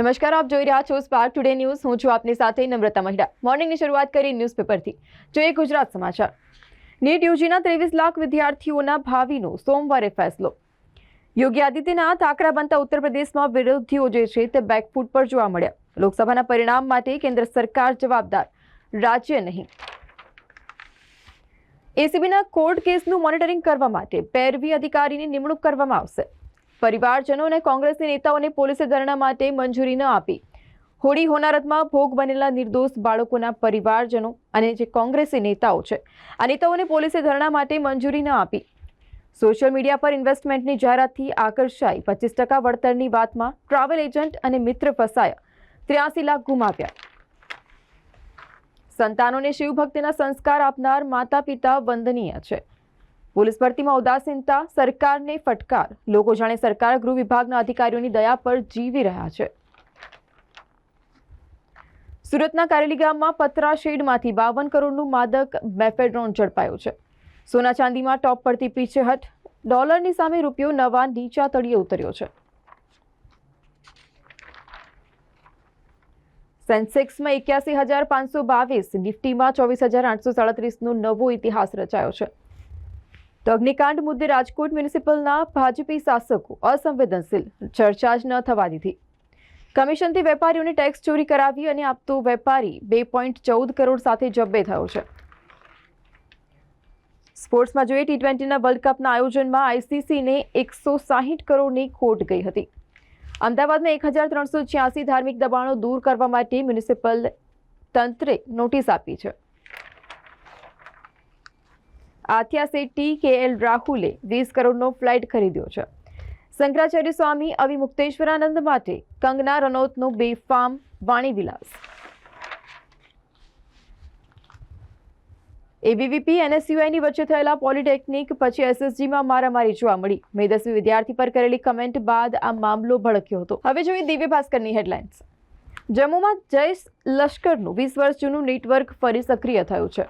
નમસ્કાર, આપ જોઈ રહ્યા છો સ્પાર્ક ટુડે ન્યૂઝ હું છું આપની સાથે નમ્રતા મહિડા. મોર્નિંગની શરૂઆત કરી ન્યૂઝપેપરથી જોઈએ ગુજરાત સમાચાર. નીટ યુજીના ત્રેવીસ લાખ વિદ્યાર્થીઓના ભાવિનો સોમવારે ફેસલો. યોગી આદિત્યનાથ આકરા બનતા ઉત્તર પ્રદેશમાં વિરોધીઓ જે છે તે બેકફૂટ પર જોવા મળ્યા. લોકસભાના પરિણામ માટે કેન્દ્ર સરકાર જવાબદાર. રાજ્ય નહીં. એસીબીના કોર્ટ કેસનું મોનિટરિંગ કરવા માટે પેરવી અધિકારીની નિમણૂક કરવામાં આવશે. પરિવારજનો અને કોંગ્રેસની નેતાઓને પોલીસે ધરણા માટે મંજૂરી ન આપી. હોળી હોનારતમાં ભોગ બનેલા નિર્દોષ બાળકોના પરિવારજનો અને જે કોંગ્રેસી નેતાઓ છે, આ નેતાઓને પોલીસે ધરણા માટે મંજૂરી ન આપી. સોશિયલ મીડિયા પર ઇન્વેસ્ટમેન્ટની જાહેરાતથી આકર્ષાઈ પચીસ ટકા વળતરની વાતમાં ટ્રાવેલ એજન્ટ અને મિત્ર ફસાયા, ત્ર્યાસી લાખ ગુમાવ્યા સંતાનોને શિવભક્તિના સંસ્કાર આપનાર માતા પિતા વંદનીય છે. પોલીસ ભરતીમાં ઉદાસીનતા, સરકારને ફટકાર. લોકો જાણે સરકાર ગૃહ વિભાગના અધિકારીઓની દયા પર જીવી રહ્યા છે. સુરતના કારેલી ગામમાં પતરા શેડમાંથી બાવન કરોડનું માદક મેફેડ્રોન ઝડપાયું છે. સોના ચાંદીમાં ટોપ પરથી પીછેહટ ડોલરની સામે રૂપિયો નવા નીચા તળિયે ઉતર્યો છે. સેન્સેક્સમાં એક્યાસી હજાર પાંચસો બાવીસ, નિફ્ટીમાં ચોવીસ હજાર આઠસો સાડત્રીસનો નવો ઇતિહાસ રચાયો છે. તો અગ્નિકાંડ મુદ્દે રાજકોટ મ્યુનિસિપલના ભાજપી શાસકો અસંવેદનશીલ. ચર્ચા જ ન થવા દીધી. કમિશનથી વેપારીઓને ટેક્સ ચોરી કરાવી અને આપતો વેપારી બે પોઈન્ટ ચૌદ કરોડ સાથે જબ્બે થયો છે. સ્પોર્ટ્સમાં જોઈએ ટી ટ્વેન્ટીના વર્લ્ડ કપના આયોજનમાં આઈસીસીને એકસો સાહીઠ કરોડની ખોટ ગઈ હતી. અમદાવાદમાં એક હજાર ત્રણસો છ્યાસી ધાર્મિક દબાણો દૂર કરવા માટે મ્યુનિસિપલ તંત્રે નોટિસ આપી છે. આથિયા ટી કે એલ રાહુલે વીસ કરોડનો ફ્લાઇટ ખરીદ્યો છે. શંકરાચાર્ય સ્વામી અવિમુક્તેશ્વરાનંદ માટે કંગના રનૌતનું બેફામ વાણી વિલાસ એબીવીપી, એનએસયુઆઈની વચ્ચે થયેલા પોલિટેકનિક, પછી એસએસજીમાં મારામારી જોવા મળી. મેદસ્વી વિદ્યાર્થી પર કરેલી કમેન્ટ બાદ આ મામલો ભડક્યો હતો. હવે જોઈએ દિવ્ય ભાસ્કરની હેડલાઇન્સ. જમ્મુમાં જૈશ લશ્કરનું વીસ વર્ષ જૂનું નેટવર્ક ફરી સક્રિય થયું છે.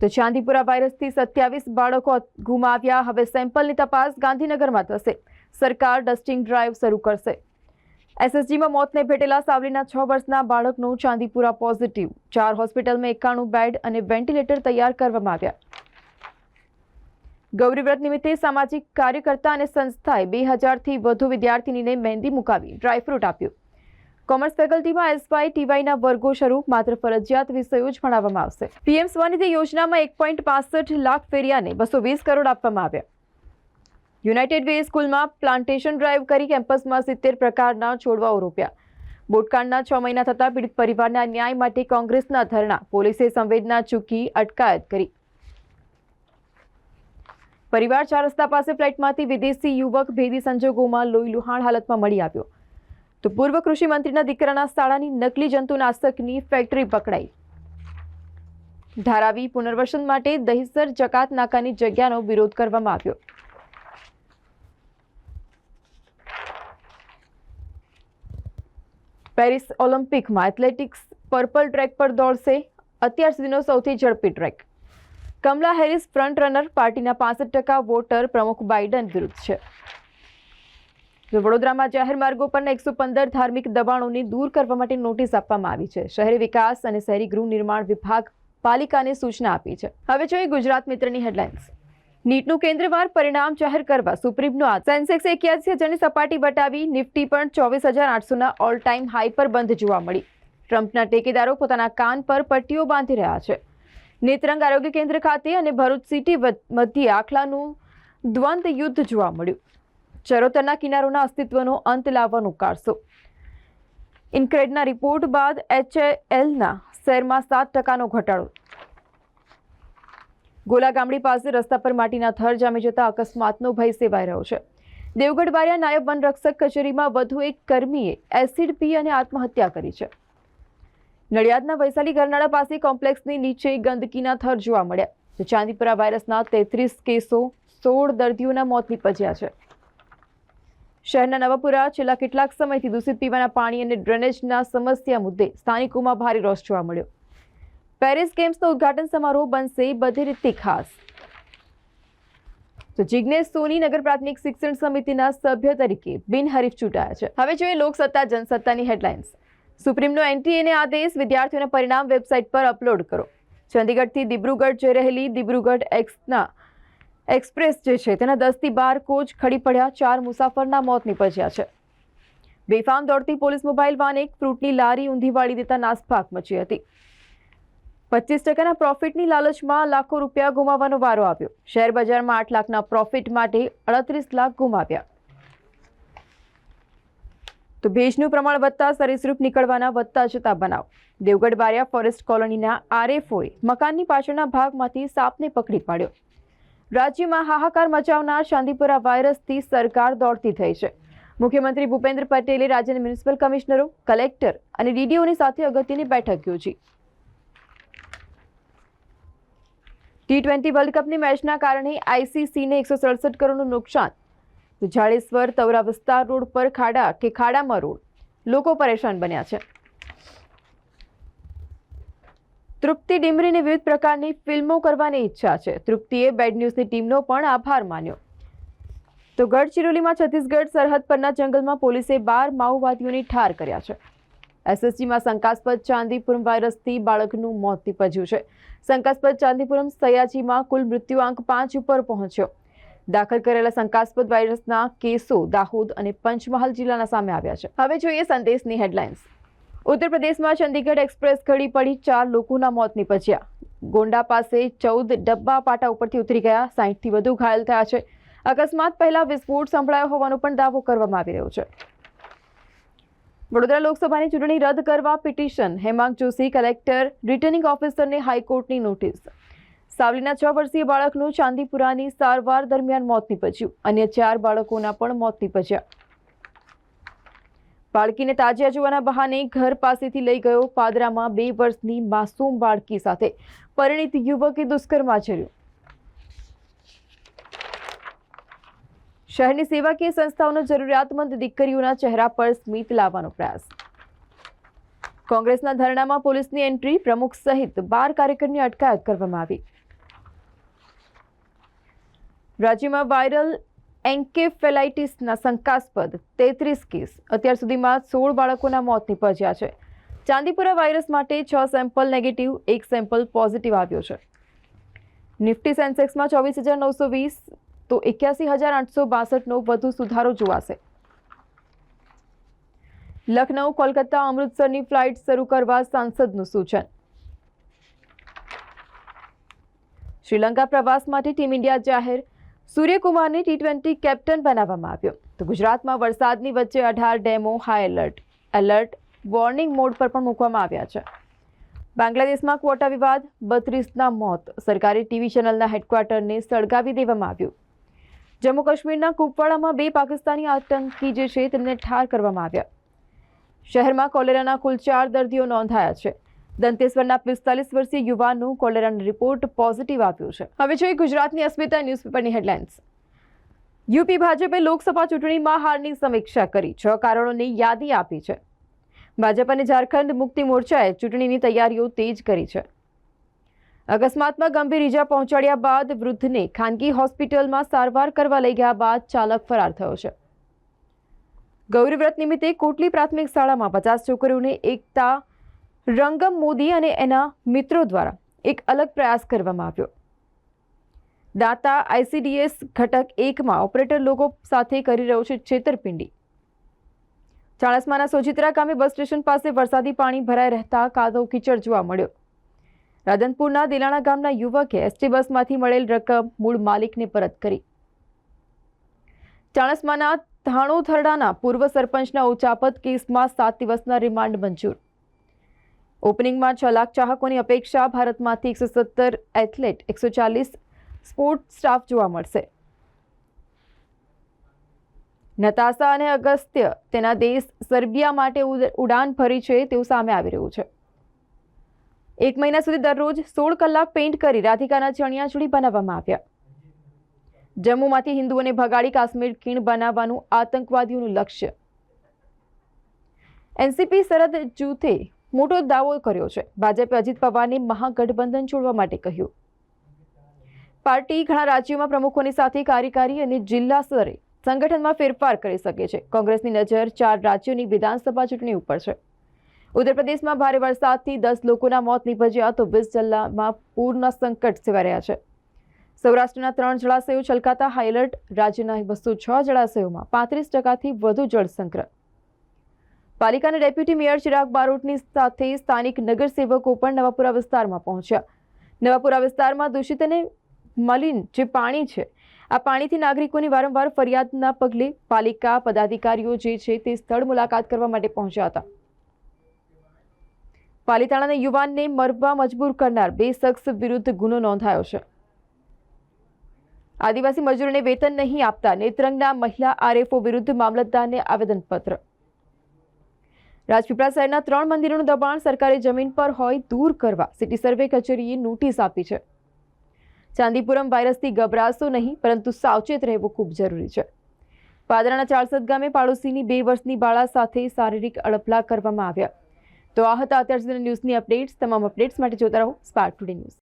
તો ચાંદીપુરા વાયરસથી સત્યાવીસ બાળકો ગુમાવ્યા. હવે સેમ્પલની તપાસ ગાંધીનગરમાં થશે. સરકાર ડસ્ટિંગ ડ્રાઈવ શરૂ કરશે. એસએસજીમાં મોતને ભેટેલા સાવલીના છ વર્ષના બાળકનું ચાંદીપુરા પોઝિટિવ. ચાર હોસ્પિટલમાં એકાણું બેડ અને વેન્ટિલેટર તૈયાર કરવામાં આવ્યા. ગૌરીવ્રત નિમિત્તે સામાજિક કાર્યકર્તા અને સંસ્થાએ બે હજારથી વધુ વિદ્યાર્થીનીને મહેંદી મુકાવી ડ્રાયફ્રૂટ આપ્યું. કોમર્સ ફેકલ્ટીમાં એસવાય ટીવાયના વર્ગો શરૂ માત્ર ફરજિયાત વિષયો જ ભણાવવામાં આવશે. પીએમ સ્વનિધિ યોજનામાં એક પોઈન્ટ પાસઠ લાખ ફેરિયાને બસો વીસ કરોડ આપવામાં આવ્યા. યુનાઇટેડ વે સ્કૂલમાં પ્લાન્ટેશન ડ્રાઈવ કરી કેમ્પસમાં સિત્તેર પ્રકારના છોડવાઓ રોપ્યા. બોટકાંડના છ મહિના થતા પીડિત પરિવારના ન્યાય માટે કોંગ્રેસના ધરણા, પોલીસે સંવેદના ચૂકી અટકાયત કરી. પરિવાર ચાર રસ્તા પાસે ફ્લાઇટમાંથી વિદેશી યુવક ભેદી સંજોગોમાં લોહી લુહાણ હાલતમાં મળી આવ્યો. તો પૂર્વ કૃષિ મંત્રીના દીકરાના શાળાની નકલી જંતુનાશકની ફેક્ટરી પકડાઈ. ધારાવી પુનર્વસન માટે દહીસર જકાત નાકાની જગ્યાનો વિરોધ કરવામાં આવ્યો. પેરિસ ઓલિમ્પિકમાં એથ્લેટિક્સ પર્પલ ટ્રેક પર દોડશે. અત્યાર સુધીનો સૌથી ઝડપી track. Kamala Harris front runner પાર્ટીના પાસઠ ટકા વોટર પ્રમુખ બાઇડન વિરુદ્ધ છે. વડોદરામાં જાહેર માર્ગો પરના એકસો પંદર ધાર્મિક દબાણોને દૂર કરવા માટે નોટિસ આપવામાં આવી છે. શહેરી વિકાસ અને શહેરી ગૃહ નિર્માણ વિભાગ પાલિકાને સૂચના આપી છે. હવે જોઈએ ગુજરાત મિત્રની હેડલાઇન્સ. નીટનું કેન્દ્રવાર પરિણામ જાહેર કરવા સુપ્રીમનો આ સેન્સેક્સ એક્યાસી હજારની સપાટી વટાવી નિફ્ટી પણ ચોવીસ હજાર આઠસોના ઓલ ટાઈમ હાઈ પર બંધ જોવા મળી. ટ્રમ્પના ટેકેદારો પોતાના કાન પર પટ્ટીઓ બાંધી રહ્યા છે. નેત્રંગ આરોગ્ય કેન્દ્ર ખાતે અને ભરૂચ સિટી મધ્યે આખલાનું દ્વંદ યુદ્ધ જોવા મળ્યું. ચરોતરના કિનારોના અસ્તિત્વનો અંત લાવવાનું કારસો. ઇન્ક્રેડના રિપોર્ટ બાદ એચએએલના શેરમાં સાત ટકાનો ઘટાડો. ગોલા ગામડી પાસે રસ્તા પર માટીના થર જામી જતા અકસ્માતનો ભય સેવાઈ રહ્યો છે. દેવગઢ બારિયા નાયબ વન રક્ષક કચેરીમાં વધુ એક કર્મીએ એસિડ પી અને આત્મહત્યા કરી છે. નડિયાદના વૈશાલી ગરનાળા પાસે કોમ્પ્લેક્સની નીચે ગંદકીના થર જોવા મળ્યા. ચાંદીપુરા વાયરસના તેત્રીસ કેસો સોળ દર્દીઓના મોત નીપજ્યા છે. શહેરના નવાપુરા છેલ્લા કેટલાક સમયથી દૂષિત પીવાના પાણી અને ડ્રેનેજના સમસ્યા મુદ્દે સ્થાનિકોમાં ભારે રોષ જોવા મળ્યો. પેરિસ ગેમ્સનો ઉદ્ઘાટન સમારોહ બનશે બધી રીતે ખાસ. તો જિજ્ઞેશ સોની નગર પ્રાથમિક શિક્ષણ સમિતિના સભ્ય તરીકે બિનહરીફ ચૂંટાયા છે. હવે જોઈએ લોકસત્તા, જનસત્તાની હેડલાઇન્સ. સુપ્રીમનો એનટીએને આદેશ, વિદ્યાર્થીઓના પરિણામ વેબસાઇટ પર અપલોડ કરો. ચંદીગઢથી દિબ્રુગઢ જઈ રહેલી દિબ્રુગઢ એક્સના એક્સપ્રેસ જે છે તેના દસથી બાર કોચ ખડી પડ્યા, ચાર મુસાફરના મોત નીપજ્યા છે. બેફામ દોડતી પોલીસ મોબાઈલ વાન એક ફ્રૂટની લારી ઊંધી વાળી દેતા નાસભાગ મચી હતી. પચીસ ટકાના પ્રોફિટની લાલચમાં લાખો રૂપિયા ગુમાવવાનો વારો આવ્યો. શેર બજારમાં આઠ લાખના પ્રોફિટ માટે અડત્રીસ લાખ ગુમાવ્યા. તો ભેજનું પ્રમાણ વધતા સરીસૃપ નીકળવાના વધતા જતા બનાવ. દેવગઢ બારિયા ફોરેસ્ટ કોલોનીના આરએફઓએ મકાનની પાછળના ભાગમાંથી સાપને પકડી પાડ્યો. રાજ્યમાં હાહાકાર મચાવનાર શાંતિપુરા વાયરસથી સરકાર દોડતી થઈ છે. મુખ્યમંત્રી ભૂપેન્દ્ર પટેલે રાજ્યના મ્યુનિસિપલ કમિશનરો, કલેક્ટર અને ડીડીઓની સાથે અગત્યની બેઠક યોજી. ટી ટ્વેન્ટી વર્લ્ડ કપની મેચના કારણે આઈસીસીને એકસો સડસઠ કરોડનું નુકસાન. જાડેશ્વર, તવરા વિસ્તાર રોડ પર ખાડા કે ખાડામાં રોડ. લોકો પરેશાન બન્યા છે. તૃપ્તિ ડિમરીને વિવિધ પ્રકારની ફિલ્મો કરવાની ઈચ્છા છે. તૃપ્તિએ બેડ ન્યૂઝની ટીમનો પણ આભાર માન્યો. તો ગઢચિરોલીમાં છત્તીસગઢ સરહદ પરના જંગલમાં પોલીસે બાર માઓવાદીઓને ઠાર કર્યા છે. એસએસજીમાં શંકાસ્પદ ચાંદીપુરમ વાયરસથી બાળકનું મોત નીપજ્યું છે. શંકાસ્પદ ચાંદીપુરમ સયાજીમાં કુલ મૃત્યુઆંક પાંચ ઉપર પહોંચ્યો. દાખલ કરેલા શંકાસ્પદ વાયરસના કેસો દાહોદ અને પંચમહાલ જિલ્લાના સામે આવ્યા છે. હવે જોઈએ સંદેશની હેડલાઇન્સ. ઉત્તર પ્રદેશમાં ચંદીગઢ એક્સપ્રેસ ઘડી પડી ચાર લોકોના મોત નીપજ્યા. ગોંડા પાસે ચૌદ ડબ્બા પાટા ઉપરથી ઉતરી ગયા. સાહીઠથી વધુ ઘાયલ થયા છે. અકસ્માત પહેલા વિસ્ફોટ સંભળાયો હોવાનો પણ દાવો કરવામાં આવી રહ્યો છે. વડોદરા લોકસભાની ચૂંટણી રદ કરવા petition. Hemang Joshi, collector, returning ઓફિસરને હાઈકોર્ટની નોટિસ. સાવલીના છ વર્ષીય બાળકનું ચાંદીપુરાની સારવાર દરમિયાન મોત નીપજ્યું. અન્ય ચાર બાળકોના પણ મોત નીપજ્યા. બાળકીને તાજિયા જોવાના બહાને ઘર પાસેથી લઈ ગયો પાદરામાં બે વર્ષની માસૂમ બાળકી સાથે. પરિણીત યુવકે દુષ્કર્મ આચર્યું. શહેરની સેવાકીય સંસ્થાઓનો જરૂરિયાતમંદ દીકરીઓના ચહેરા પર સ્મિત લાવવાનો પ્રયાસ. કોંગ્રેસના ધરણામાં પોલીસની એન્ટ્રી પ્રમુખ સહિત બાર કાર્યકરની અટકાયત કરવામાં આવી. રાજ્યમાં વાયરલ એન્કેફેલાઇટિસના શંકાસ્પદ તેત્રીસ કેસ અત્યાર સુધીમાં સોળ બાળકોના મોત નીપજ્યા છે. ચાંદીપુરા વાયરસ માટે છ સેમ્પલ નેગેટિવ, એક સેમ્પલ પોઝિટિવ આવ્યો છે. નિફ્ટી સેન્સેક્સમાં ચોવીસ હજાર નવસો વીસ તો એક્યાસી હજાર આઠસો બાસઠનો વધુ સુધારો જોવાશે. લખનઉ, કોલકાતા, અમૃતસરની ફ્લાઇટ શરૂ કરવા સાંસદનું સૂચન. શ્રીલંકા પ્રવાસ માટે ટીમ ઇન્ડિયા જાહેર સૂર્યકુમારને ટી ટ્વેન્ટી કેપ્ટન બનાવવામાં આવ્યો. તો ગુજરાતમાં વરસાદની વચ્ચે અઢાર demo high alert alert warning mode પર પણ મૂકવામાં આવ્યા છે. બાંગ્લાદેશમાં ક્વોટા વિવાદ, બત્રીસના મોત. સરકારી ટીવી ચેનલના હેડક્વાર્ટરને સળગાવી દેવામાં આવ્યું. જમ્મુ કાશ્મીરના કુપવાડામાં બે પાકિસ્તાની આતંકી જે છે તેમને ઠાર કરવામાં આવ્યા. શહેરમાં કોલેરાના કુલ ચાર દર્દીઓ નોંધાયા છે. દંતેશ્વરના પિસ્તાલીસ વર્ષીય યુવાનનું કોલેરાનો રિપોર્ટ પોઝિટિવ આવ્યો છે. હવે જોઈએ ગુજરાતની અસ્મિતા ન્યૂઝપેપરની હેડલાઇન્સ. યુપી ભાજપે લોકસભા ચૂંટણીમાં હારની સમીક્ષા કરી. છ કારણોની યાદી આપી છે. ભાજપ અને ઝારખંડ મુક્તિ મોરચાએ ચૂંટણીની તૈયારીઓ તેજ કરી છે. અકસ્માતમાં ગંભીર ઈજા પહોંચાડ્યા બાદ વૃદ્ધને ખાનગી હોસ્પિટલમાં સારવાર કરવા લઈ ગયા બાદ ચાલક ફરાર થયો છે. ગૌરીવ્રત નિમિત્તે કોટલી પ્રાથમિક શાળામાં પચાસ છોકરીઓને એકતા રંગમ મોદી અને એના મિત્રો દ્વારા એક અલગ પ્રયાસ કરવામાં આવ્યો. દાતા આઈસીડીએસ ઘટક એકમાં ઓપરેટર લોકો સાથે કરી રહ્યો છે છેતરપિંડી. ચાણસમાના સોજિત્રા ગામે બસ સ્ટેશન પાસે વરસાદી પાણી ભરાઈ રહેતા કાદવ કીચડ જોવા મળ્યો. રાધનપુરના દિલાણા ગામના યુવકે એસટી બસમાંથી મળેલ રકમ મૂળ માલિકને પરત કરી. ચાણસમાના ધાણોથરડાના પૂર્વ સરપંચના ઉચાપત કેસમાં સાત દિવસના રિમાન્ડ મંજૂર. ઓપનિંગમાં છ લાખ ચાહકોની અપેક્ષા ભારતમાંથી એકસો સત્તર એથ્લેટ એકસો ચાલીસ સ્પોર્ટ સ્ટાફ જોવા મળશે. નતાશા અને અગસ્ત્ય તેના દેશ સર્બિયા માટે ઉડાન ભરી છે તેવું સામે આવી રહ્યું છે. એક મહિના સુધી દરરોજ સોળ કલાક પેઇન્ટ કરી રાધિકાના ચણિયાચોળી બનાવવામાં આવ્યા. જમ્મુમાંથી હિન્દુઓને ભગાડી કાશ્મીર ખીણ બનાવવાનું આતંકવાદીઓનું લક્ષ્ય. એનસીપી શરદ જૂથે મોટો દાવો કર્યો છે. ભાજપે અજીત પવારને મહાગઠબંધન છોડવા માટે કહ્યું. પાર્ટી ઘણા રાજ્યોમાં પ્રમુખોની સાથે કાર્યકારી અને જિલ્લા સ્તરે સંગઠનમાં ફેરફાર કરી શકે છે. કોંગ્રેસની નજર ચાર રાજ્યોની વિધાનસભા ચૂંટણી ઉપર છે. ઉત્તર પ્રદેશમાં ભારે વરસાદથી દસ લોકોના મોત નીપજ્યા તો વીસ જિલ્લામાં પૂરના સંકટ સેવાઈ રહ્યા છે. સૌરાષ્ટ્રના ત્રણ જળાશયો છલકાતા હાઈલર્ટ રાજ્યના બસો છ જળાશયોમાં પાંત્રીસ ટકાથી વધુ જળ સંગ્રહ પાલિકાના ડેપ્યુટી મેયર ચિરાગ બારોટની સાથે સ્થાનિક નગરસેવકો પણ નવાપુરા વિસ્તારમાં પહોંચ્યા. નવાપુરા વિસ્તારમાં દૂષિત અને મલિન જે પાણી છે, આ પાણીથી નાગરિકોની વારંવાર ફરિયાદના પગલે પાલિકા પદાધિકારીઓ જે છે તે સ્થળ મુલાકાત કરવા માટે પહોંચ્યા હતા. પાલિતાણાના યુવાનને મરવા મજબૂર કરનાર બે શખ્સ વિરુદ્ધ ગુનો નોંધાયો છે. આદિવાસી મજૂરોને વેતન નહીં આપતા નેત્રંગના મહિલા આરએફઓ વિરુદ્ધ મામલતદારને આવેદનપત્ર. રાજપીપળા શહેરના ત્રણ મંદિરોનું દબાણ સરકારી જમીન પર હોય દૂર કરવા સિટી સર્વે કચેરીએ નોટિસ આપી છે. ચાંદીપુરમ વાયરસથી ગભરાશો નહીં, પરંતુ સાવચેત રહેવું ખૂબ જરૂરી છે. પાદરાના ચારસદ ગામે પાડોશીની બે વર્ષની બાળા સાથે શારીરિક અડપલા કરવામાં આવ્યા. તો આ હતા અત્યાર સુધીના ન્યૂઝની અપડેટ્સ. તમામ અપડેટ્સ માટે જોતા રહો સ્પાર્ક ટુડે ન્યૂઝ